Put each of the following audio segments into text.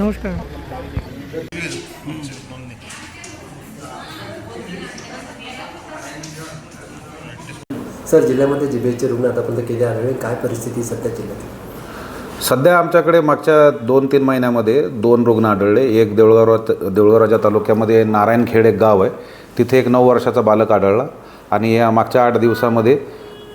নমস্কার सर जिल्ह्यामध्ये जिभेचे रुग्ण आतापर्यंत किती आढळले काय परिस्थिती सध्या जिल्ह्यात? सध्या आमच्याकडे मागच्या दोन तीन महिन्यामध्ये दोन रुग्ण आढळले. एक देऊळगाव देऊळगावराजा तालुक्यामध्ये नारायणखेड एक गाव आहे. तिथे एक नऊ वर्षाचा बालक आढळला आणि या मागच्या आठ दिवसामध्ये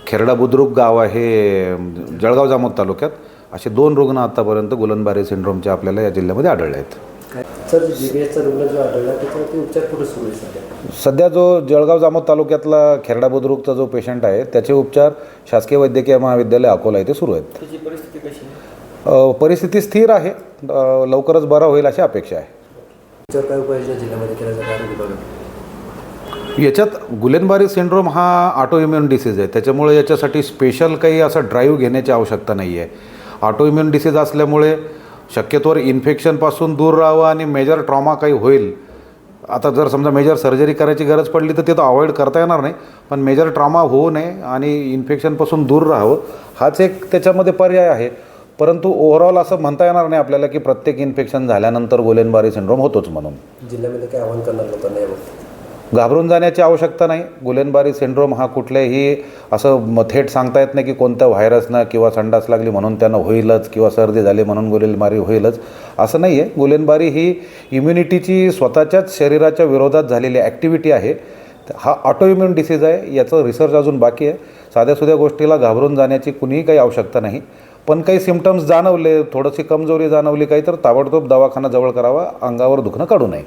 खेरडा बुद्रुक गाव आहे जळगाव जामोद तालुक्यात असे दोन रुग्ण आत्तापर्यंत गुलनबारी सिंड्रोमचे आपल्याला या जिल्ह्यामध्ये आढळले आहेत. सर जिबेचा रुग्ण जो आढळला त्याच्यावरती उपचार कुठे सुरू आहे सध्या? सध्या जो जळगाव जामोद तालुक्यातला खेरडा बुद्रुकचा जो पेशंट आहे त्याचे उपचार शासकीय वैद्यकीय महाविद्यालय अकोला येथे सुरू आहेत. त्याची परिस्थिती कशी अ, परिस्थिती स्थिर आहे. अ, लवकरच बरा होईल अशी अपेक्षा आहे. त्याच्यावर काय उपाययोजना जिल्ह्यामध्ये केल्या जातात आरोग्य विभागात? याच्यात गुलेनबारी सिंड्रोम हा ऑटो इम्युन डिसीज आहे. त्याच्यामुळे याच्यासाठी स्पेशल काही असं ड्राईव्ह घेण्याची आवश्यकता नाही आहे ऑटो इम्युन डिसीज असल्यामुळे शक्यतोवर इन्फेक्शनपासून दूर राहावं आणि मेजर ट्रॉमा काही होईल. आता जर समजा मेजर सर्जरी करायची गरज पडली तर ते तर अवॉइड करता येणार नाही पण मेजर ट्रॉमा होऊ नये आणि इन्फेक्शनपासून दूर राहावं हाच एक त्याच्यामध्ये पर्याय आहे. परंतु ओव्हरऑल असं म्हणता येणार नाही आपल्याला की प्रत्येक इन्फेक्शन झाल्यानंतर गोलेनबारी सिंड्रोम होतोच म्हणून. जिल्ह्यामध्ये काय आव्हान करणार लोकांना घाबरून जाण्याची आवश्यकता नाही. गुलेनबारी सिंड्रोम हा कुठल्याही असं थेट सांगता येत नाही की कोणत्या व्हायरसनं किंवा संडास लागली म्हणून त्यांना होईलच किंवा सर्दी झाली म्हणून गुलेनबारी होईलच. असं नाही आहे गुलेनबारी ही इम्युनिटीची स्वतःच्याच शरीराच्या विरोधात झालेली ॲक्टिव्हिटी आहे. हा ऑटोइम्युन डिसीज आहे. याचं रिसर्च अजून बाकी आहे. साध्यासुध्या गोष्टीला घाबरून जाण्याची कुणीही काही आवश्यकता नाही. पण काही सिमटम्स जाणवले थोडीशी कमजोरी जाणवली काही तर ताबडतोब दवाखाना जवळ करावा. अंगावर दुखणं काढू नये.